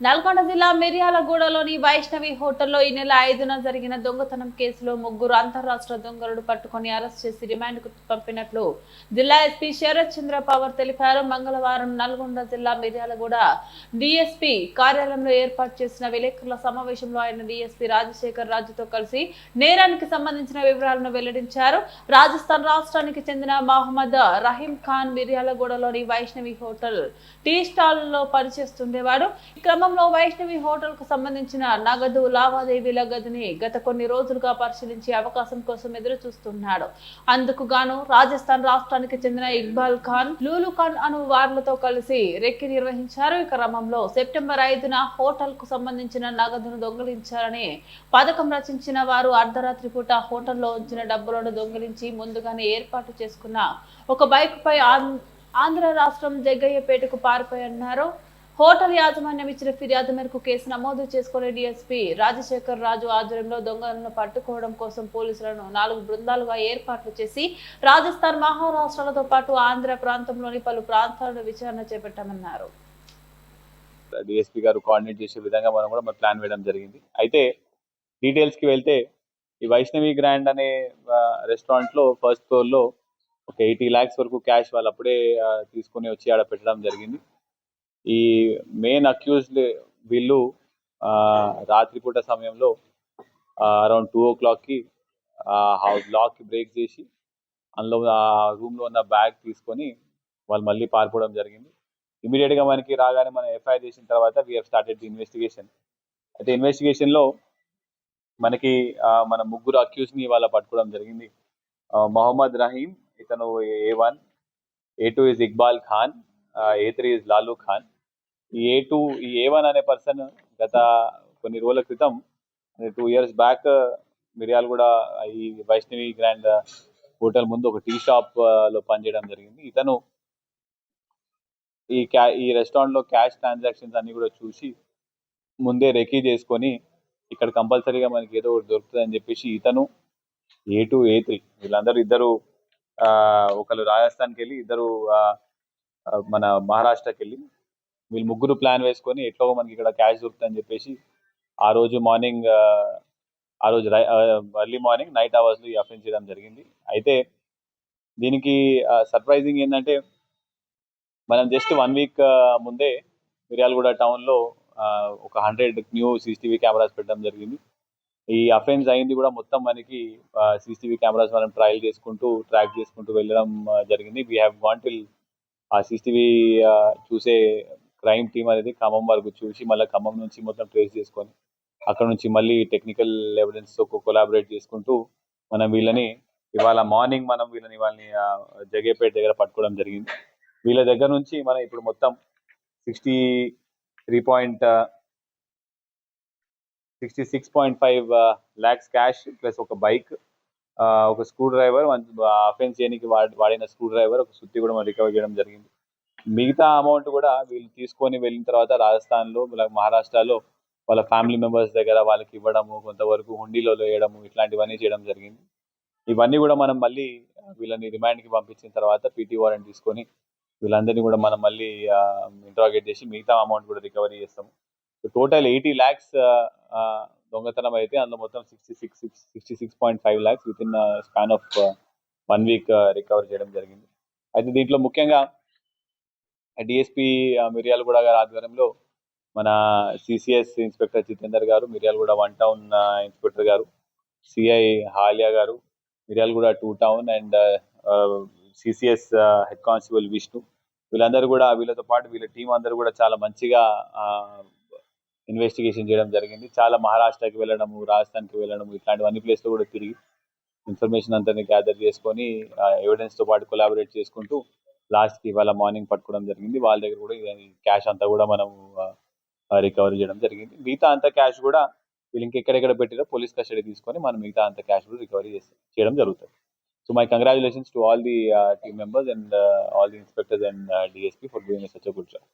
Nalgonda జిల్లా మిర్యాలగూడలోని వైష్ణవి హోటల్లో ఈ నెల ఐదున జరిగిన దొంగతనం కేసులో ముగ్గురు అంతర్రాష్ట్ర దొంగలను పట్టుకుని అరెస్ట్ చేసి రిమాండ్కు పంపినట్లు జిల్లా ఎస్పీ శరత్ చంద్ర పవర్ తెలిపారు. మంగళవారం నల్గొండ జిల్లా మిర్యాలగూడ డిఎస్పీ కార్యాలయంలో ఏర్పాటు చేసిన విలేకరుల సమావేశంలో ఆయన డిఎస్పీ రాజశేఖర్ రాజుతో కలిసి నేరానికి సంబంధించిన వివరాలను వెల్లడించారు. రాజస్థాన్ రాష్ట్రానికి చెందిన మహమ్మద్ రహీం ఖాన్ మిర్యాలగూడలోని వైష్ణవి హోటల్ టీ స్టాల్లో పనిచేస్తుండేవాడు. ఈ క్రమంలో వైష్ణవి హోటల్కు సంబంధించిన నగదు లావాదేవీల గదిని గత కొన్ని రోజులుగా పరిశీలించే అవకాశం కోసం ఎదురు చూస్తున్నాడు అందుకు గాను రాజస్థాన్ రాష్ట్రానికి చెందిన ఇక్బాల్ ఖాన్ లూలు ఖాన్ అను వార్లతో కలిసి రెక్కి నిర్వహించారు. ఈ క్రమంలో సెప్టెంబర్ ఐదున హోటల్కు సంబంధించిన నగదును దొంగిలించారని పథకం రచించిన వారు అర్ధరాత్రి పూట హోటల్లో ఉంచిన డబ్బులను దొంగిలించి ముందుగానే ఏర్పాటు చేసుకున్న ఒక బైక్ పై ఆం- ఆంధ్ర రాష్ట్రం జగ్గయ్యపేటకు పారిపోయన్నారు. హోటల్ యాజమాన్యం ఇచ్చిన ఫిర్యాదు మేరకు కేసు నమోదు చేసుకునే డిఎస్పీ రాజశేఖర్ రాజు ఆధ్వర్యంలో దొంగలను పట్టుకోవడం కోసం పోలీసులను నాలుగు బృందాలుగా ఏర్పాట్లు చేసి రాజస్థాన్ మహారాష్ట్రలతో పాటు ఆంధ్ర ప్రాంతంలోని పలు ప్రాంతాలను విచారణ చేపట్టామన్నారు. డిఎస్పీ గారు కోఆర్డినేట్ చేసే విధంగా మనం కూడా ప్లాన్ వేయడం జరిగింది. అయితే డీటెయిల్స్కి వెళ్తే ఈ వైష్ణవి గ్రాండ్ అనే రెస్టారెంట్లో ఫస్ట్ ఫ్లోర్లో ఒక ఎయిటీ ల్యాక్స్ వరకు క్యాష్ వాళ్ళు అప్పుడే తీసుకుని తీసుకొని వచ్చి ఆడ పెట్టడం జరిగింది. ఈ మెయిన్ అక్యూజ్డ్ వీళ్ళు రాత్రిపూట సమయంలో అరౌండ్ టూ ఓ క్లాక్కి హౌస్ లాక్ బ్రేక్ చేసి అందులో ఆ రూమ్లో ఉన్న బ్యాగ్ తీసుకొని వాళ్ళు మళ్ళీ పారిపోవడం జరిగింది. ఇమీడియట్గా మనకి రాగానే మనం ఎఫ్ఐఆర్ చేసిన తర్వాత వీఆర్ స్టార్టెడ్ ది ఇన్వెస్టిగేషన్ అయితే ఇన్వెస్టిగేషన్లో మనకి మన ముగ్గురు అక్యూస్ని ఇవాళ పట్టుకోవడం జరిగింది. మొహమ్మద్ రహీం ఇతను A one A two is Iqbal Khan A three is Lalu Khan A two ఈ ఏ వన్ అనే పర్సన్ గత కొన్ని రోజుల క్రితం టూ ఇయర్స్ బ్యాక్ మిరియాలు కూడా ఈ వైష్ణవి గ్రాండ్ హోటల్ ముందు ఒక టీ షాప్లో పనిచేయడం జరిగింది. ఇతను ఈ క్యా ఈ రెస్టారెంట్లో క్యాష్ ట్రాన్సాక్షన్స్ అన్ని కూడా చూసి ముందే రెకీ చేసుకొని ఇక్కడ కంపల్సరీగా మనకి ఏదో ఒకటి దొరుకుతుంది అని చెప్పేసి ఇతను ఏ టూ ఏ త్రీ వీళ్ళందరూ ఇద్దరు ఆ, ఒకరు రాజస్థాన్కి వెళ్ళి ఇద్దరు మన మహారాష్ట్రకి వెళ్ళి వీళ్ళు ముగ్గురు ప్లాన్ వేసుకొని ఎట్లో మనకి ఇక్కడ క్యాష్ దొరుకుతుందని చెప్పేసి ఆ రోజు మార్నింగ్ ఆ రోజు ఎర్లీ మార్నింగ్ నైట్ అవర్స్లో ఈ అఫెన్స్ చేయడం జరిగింది. అయితే దీనికి సర్ప్రైజింగ్ ఏంటంటే మనం జస్ట్ వన్ వీక్ ముందే మిర్యాలగూడ టౌన్లో ఒక హండ్రెడ్ న్యూ సీసీటీవీ కెమెరాస్ పెట్టడం జరిగింది. ఈ అఫెన్స్ అయింది కూడా మొత్తం మనకి సీసీటీవీ కెమెరాస్ మనం ట్రయల్ చేసుకుంటూ ట్రాక్ చేసుకుంటూ వెళ్ళడం జరిగింది. వీ హ్యావ్ గాన్ టిల్ ఆ సీసీటీవీ చూసే క్రైమ్ టీమ్ అనేది ఖమ్మం వరకు చూసి మళ్ళీ ఖమ్మం నుంచి మొత్తం ట్రేస్ చేసుకొని అక్కడ నుంచి మళ్ళీ టెక్నికల్ ఎవిడెన్స్తో కొలాబరేట్ చేసుకుంటూ మనం వీళ్ళని ఇవాళ మార్నింగ్ మనం వీళ్ళని వాళ్ళని జగేపేట దగ్గర పట్టుకోవడం జరిగింది. వీళ్ళ దగ్గర నుంచి మనం ఇప్పుడు మొత్తం sixty three point sixty six point five lakhs cash plus ఒక బైక్ ఒక స్క్రూ డ్రైవర్ అఫెన్స్ చేయడానికి వాడిన స్క్రూ డ్రైవర్ ఒక సుత్తి కూడా మనం రికవర్ చేయడం జరిగింది. మిగతా అమౌంట్ కూడా వీళ్ళు తీసుకొని వెళ్ళిన తర్వాత రాజస్థాన్లో మహారాష్ట్రలో వాళ్ళ ఫ్యామిలీ మెంబర్స్ దగ్గర వాళ్ళకి ఇవ్వడము కొంతవరకు హుండీలో వేయడము ఇట్లాంటివన్నీ చేయడం జరిగింది. ఇవన్నీ కూడా మనం మళ్ళీ వీళ్ళని రిమాండ్కి పంపించిన తర్వాత పీటీ వారెంట్ తీసుకొని వీళ్ళందరినీ కూడా మనం మళ్ళీ ఇంట్రాగేట్ చేసి మిగతా అమౌంట్ కూడా రికవరీ చేస్తాము. టోటల్ ఎయిటీ ల్యాక్స్ దొంగతనం అయితే అందులో మొత్తం sixty six sixty six point five lakhs within span of one week recover చేయడం జరిగింది. అయితే దీంట్లో ముఖ్యంగా డిఎస్పి మిర్యాలగూడ గారి ఆధ్వర్యంలో మన సిసిఎస్ ఇన్స్పెక్టర్ జితేందర్ గారు మిర్యాలగూడ వన్ టౌన్ ఇన్స్పెక్టర్ గారు సిఐ హాలియా గారు Miryalaguda two town and CCS head constable Vishnu వీళ్ళందరూ కూడా వీళ్ళతో పాటు వీళ్ళ టీం అందరూ కూడా చాలా మంచిగా ఇన్వెస్టిగేషన్ చేయడం జరిగింది. చాలా మహారాష్ట్రకి వెళ్ళడము రాజస్థాన్కి వెళ్ళడము ఇట్లాంటివి అన్ని ప్లేస్లో కూడా తిరిగి ఇన్ఫర్మేషన్ అంతా గ్యాదర్ చేసుకొని ఎవిడెన్స్తో పాటు కొలాబరేట్ చేసుకుంటూ లాస్ట్కి ఇవాళ మార్నింగ్ పట్టుకోవడం జరిగింది. వాళ్ళ దగ్గర కూడా క్యాష్ అంతా కూడా మనం రికవరీ చేయడం జరిగింది. మిగతా అంత క్యాష్ కూడా వీళ్ళు ఇంకెక్కడెక్కడ పెట్టారో పోలీస్ కస్టడీ తీసుకొని మనం మిగతా అంత క్యాష్ కూడా రికవరీ చేయడం జరుగుతుంది. So my congratulations to all the team members and all the inspectors and DSP for doing such a good job.